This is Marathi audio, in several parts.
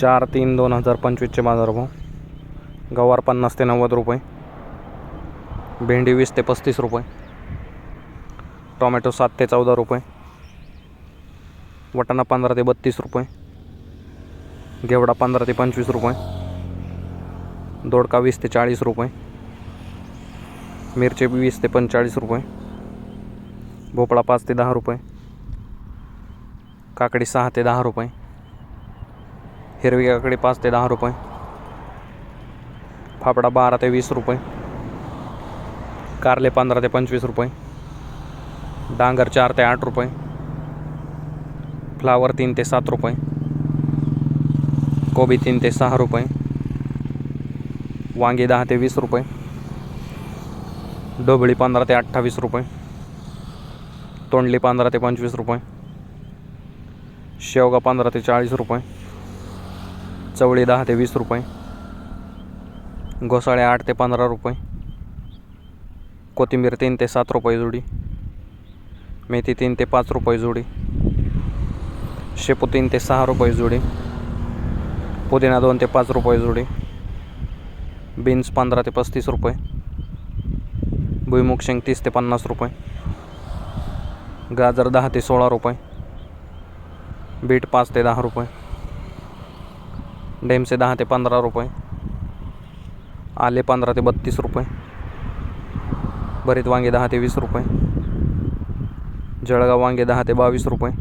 चार तीन दोन हजार पंचवीसचे बाजारभाव गवार पन्नास ते नव्वद रुपये. भेंडी वीस ते पस्तीस रुपये. टोमॅटो सात ते चौदा रुपये. वटाणा पंधरा ते बत्तीस रुपये. घेवडा पंधरा ते पंचवीस रुपये. दोडका वीस ते चाळीस रुपये. मिरची वीस ते पंचेचाळीस रुपये. भोपळा पाच ते दहा रुपये. काकडी सहा ते दहा रुपये. हिरवी काकडी पाच ते दहा रुपये. फाफडा बारा ते वीस रुपये. कारले पंधरा ते पंचवीस रुपये. डांगर चार ते आठ रुपये. फ्लावर तीन ते सात रुपये. कोबी तीन ते सहा रुपये. वांगी दहा ते वीस रुपये. डोबळी पंधरा ते अठ्ठावीस रुपये. तोंडली पंधरा ते पंचवीस रुपये. शेवगा पंधरा ते चाळीस रुपये. चवळी दहा ते वीस रुपये. घोसाळे आठ ते पंधरा रुपये. कोथिंबीर तीन ते सात रुपये जोडी. मेथी तीन ते पाच रुपये जोडी. शेपू तीन ते सहा रुपये जोडी. पुदिना दोन ते पाच रुपये जोडी. बीन्स पंधरा ते पस्तीस रुपये. भुईमुग शेंग तीस ते पन्नास रुपये. गाजर दहा ते सोळा रुपये. बीट पाच ते दहा रुपये. डेमसे दहा ते पंधरा रुपये. आले पंधरा ते बत्तीस रुपये. भरीत वांगे दहा ते वीस रुपये. जळगाव वांगे दहा ते बावीस रुपये.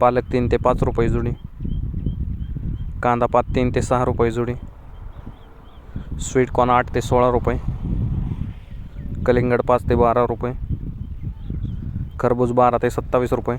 पालक तीन ते पाच रुपये जुडी. कांदा पात तीन ते सहा रुपये जुडी. स्वीट कॉर्न आठ ते सोळा रुपये. कलिंगड पाच ते बारा रुपये. खरबूज बारा ते सत्तावीस रुपये.